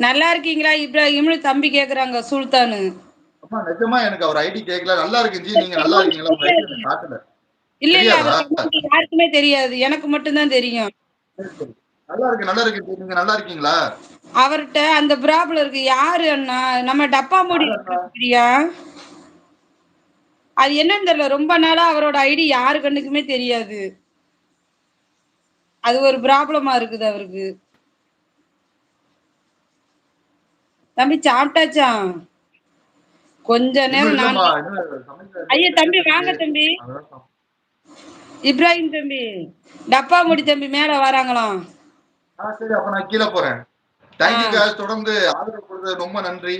நல்லா இருக்கீங்களா இப்ராஹிம்னு தம்பி கேக்குறாங்க சுல்தானு. அம்மா நிஜமா எனக்கு அவர் ஐடி கேட்கல நல்லா இருக்கு ஜி. நீங்க நல்லா இருக்கீங்களா? உங்க ஐடி இல்ல இல்ல யாருக்குமே தெரியாது. எனக்கு மட்டும்தான் தெரியும். சரி, சரி. நல்லா இருக்கு நல்லா இருக்கு ஜி. நீங்க நல்லா இருக்கீங்களா? அவர்கிட்ட அந்த ப்ராப்ளம் இருக்கு. யாரு அண்ணா? நம்ம டப்பா மூடி? பிரியா? அது என்னன்னு தெரியல. ரொம்ப நாளா அவரோட ஐடி யாரு கண்ணுக்குமே தெரியாது. அது ஒரு ப்ராப்ளமா இருக்குது அவருக்கு. தம்பி சாப்பிட்டாச்சா? கொஞ்ச நேரம் நான் ஐயா தம்பி வாங்க தம்பி. இப்ராஹிம் தம்பி டப்பா மூடி தம்பி மேல வராங்களாம் சரி அப்ப நான் கீழே போறேன். தேங்க்யூ தொடர்ந்து ஆதரவு கொடுத்தது ரொம்ப நன்றி.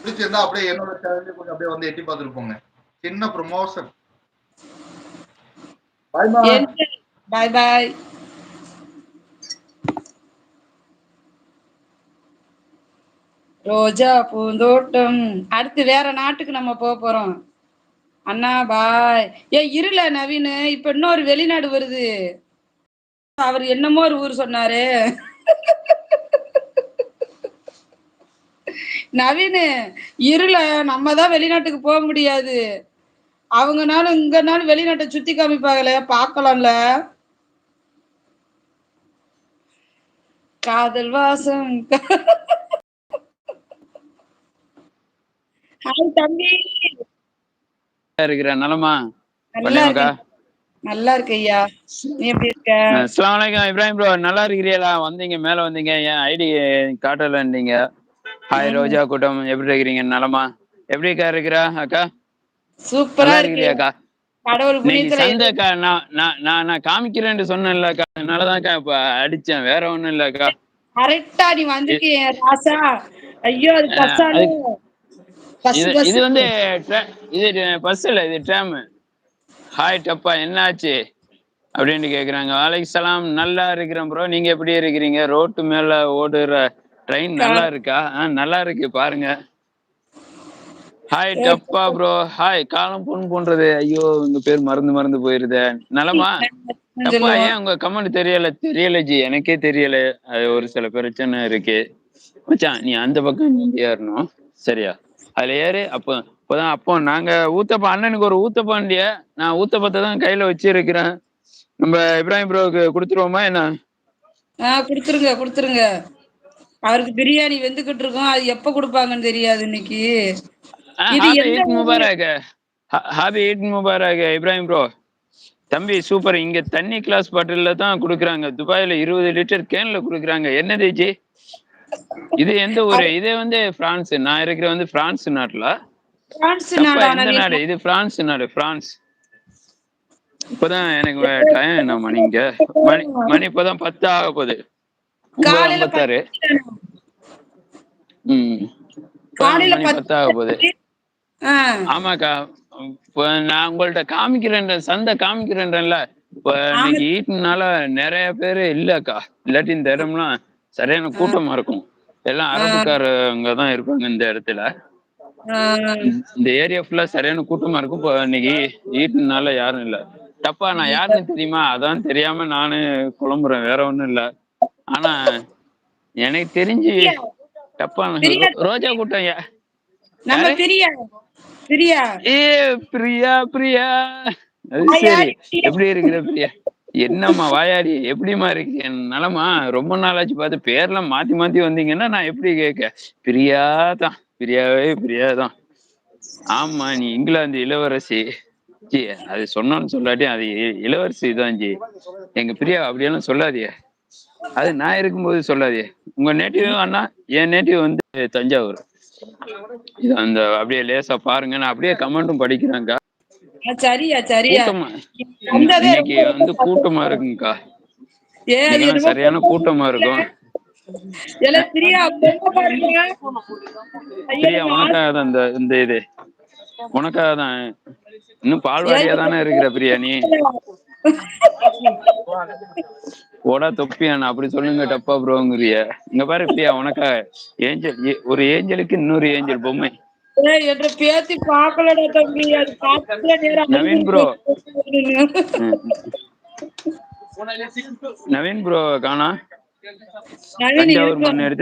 பிடிச்சிருந்தா அப்படியே என்னோட சேனல் கொஞ்சம் அப்படியே வந்து எட்டி பார்த்துட்டு போங்க. சின்ன ப்ரொமோஷன் பாய்மா பாய் பாய் ரோஜா பூந்தோட்டம். அடுத்து வேற நாட்டுக்கு நம்ம போக போறோம். அண்ணா பாய். ஏ இருல நவீன் இப்ப இன்னொரு வெளிநாடு வருது. அவர் என்னமோ ஒரு ஊர் சொன்னாரு. நவீன் இருல நம்ம தான் வெளிநாட்டுக்கு போக முடியாது. அவங்கனாலும் இங்கனாலும் வெளிநாட்டை சுத்தி காமிப்பாங்களே பார்க்கலாம்ல. காதல் வாசம். ஹாய் தம்பி. இருக்கிற நலமா? நல்லா. இருக்க ஐயா நீ எப்படி இருக்க? அஸ்லாம் வலைக்கம் இப்ராஹிம் ப்ரோ நல்லா இருக்கிறீங்களா வந்தீங்க மேல வந்தீங்க. என் ஐடி காட்டலன்றீங்க ஹாய் ரோஜா கூட்டம். எப்படி இருக்கிறீங்க? நலமா? எப்படிக்கா இருக்கிறா அக்கா? சூப்பரா இருக்கிறியாக்கா சந்தைக்கா நான் நான் நான் காமிக்கிறேன்னு சொன்னேன்லக்கா அதனாலதான்க்கா இப்ப அடிச்சேன். வேற ஒண்ணும் இல்லக்கா கரெக்டா நீ வந்துட்டிய ராசா. ஐயோ அது இது வந்து இது பஸ் இல்ல இது ட்ராம் ஹாய் டப்பா என்னாச்சு? அப்படின்னு கேக்குறாங்க. வாலைக்கு சலாம் நல்லா இருக்கிறேன் ப்ரோ நீங்க எப்படி இருக்கிறீங்க? ரோட்டு மேல ஓடுற ட்ரெயின் நல்லா இருக்கா? ஆ, நல்லா இருக்கு பாருங்க. ஹாய் டப்பா ப்ரோ ஹாய் காலம் பொன் போன்றது ஐயோ உங்க பேர் மறந்து மறந்து போயிருதே. நலமா? டப்பா ஏன் உங்க கமெண்ட் தெரியல? தெரியல ஜி. எனக்கே தெரியல. அது ஒரு சில பிரச்சனை இருக்கு. மச்சான் நீ அந்த பக்கம் நீ ஏறணும். சரியா? அதுல ஏறு அப்போ அப்போதான் அப்போ நாங்க ஊத்தப்பா அண்ணனுக்கு ஒரு ஊத்தப்பாண்டிய நான் ஊத்தப்பத்தை தான் கையில வச்சிருக்கிறேன். நம்ம இப்ராஹிம் ப்ரோவுக்கு கொடுத்துருவோமா என்ன? ஆ குடுத்துருங்க குடுத்துருங்க. அவருக்கு பிரியாணி வெந்துகிட்டு இருக்கோம். அது எப்ப கொடுப்பாங்கன்னு தெரியாது இன்னைக்கு. முபாரக். ஹாபி ஈட் முபாரக் இப்ராஹிம் ப்ரோ. தம்பி சூப்பர். இங்க தண்ணி கிளாஸ் பாட்டில்ல தான் குடுக்குறாங்க. துபாயில இருபது லிட்டர் கேன்ல குடுக்குறாங்க. என்னது ஜி இது எந்த ஊரு? இது வந்து பிரான்ஸ் நான் இருக்கிற வந்து பிரான்ஸ் நாட்டுல. பிரான்ஸ் நாடு? இது பிரான்ஸ் நாடு பிரான்ஸ் இப்பதான் எனக்கு டைம் என்ன மணிங்க மணி மணி இப்பதான் பத்து ஆக போகுது. ஐம்பத்தாறு. ம். மணி பத்து ஆக போகுது. ஆமாக்கா. இப்போ நான் உங்கள்ட்ட காமிக்கிறேன் சந்தை காமிக்கிறேன்ல இப்போ இன்னைக்கு ஈட்டுனால நிறைய பேர் இல்லக்கா. இல்லாட்டி இந்த இடம்லாம் சரியான கூட்டமா இருக்கும். எல்லாம் அரபுக்காரங்க தான் இருப்பாங்க இந்த இடத்துல. இந்த ஏரியா ஃபுல்லா சரியான கூட்டமா இருக்கும். இப்போ இன்னைக்கு ஈட்டுனால யாரும் இல்ல. தப்பா நான் யாருன்னு தெரியுமா? அதான் தெரியாம நானு குழம்புறேன். வேற ஒண்ணும் இல்ல. ஆனா எனக்கு தெரிஞ்சு தப்பா ரோஜா கூட்டம் நம்ம பிரியா. பிரியா. ஏ பிரியா பிரியா. அது சரி. எப்படி இருக்கிற பிரியா? என்னம்மா வாயாடி? எப்படிம்மா இருக்கு? என் நலமா? ரொம்ப நாளாச்சு பார்த்து பேர்லாம் மாத்தி மாத்தி வந்தீங்கன்னா நான் எப்படி கேட்க? பிரியா தான் பிரியாவே பிரியா தான் ஆமா நீ இங்கிலாந்து இளவரசி. ஜி அது சொன்னான்னு சொல்லாட்டி அது இ- இளவரசி தான் ஜி. எங்க பிரியா அப்படியெல்லாம் சொல்லாதியே அது நான் இருக்கும்போது சொல்லாதியே உங்க நேட்டிவ் அண்ணா என் நேட்டிவ் வந்து தஞ்சாவூர். இது அந்த அப்படியே லேசா பாருங்க. நான் அப்படியே கமெண்ட்டும் படிக்கிறாங்க சரியா சரியா. கூட்டமா? வந்ததே இன்னைக்கு வந்து கூட்டமா இருக்குங்கக்கா சரியான கூட்டமா இருக்கும். உனக்காக தான் இந்த இது. உனக்காக தான் இன்னும் பால்வாடியா தானே இருக்கிற பிரியா நீ? போடா தொப்பியான் அப்படி சொல்லுங்க டப்பா ப்ரோங்கிறிய. இங்க பாரு பிரியா உனக்காக. ஏஞ்சல் ஒரு ஏஞ்சலுக்கு இன்னொரு ஏஞ்சல் பொம்மை. என்ற பேத்தி பாக்கலடா தம்பி அது பாக்கல நேரம் நவீன். ம். நவீன் ப்ரோ காணா நவீன்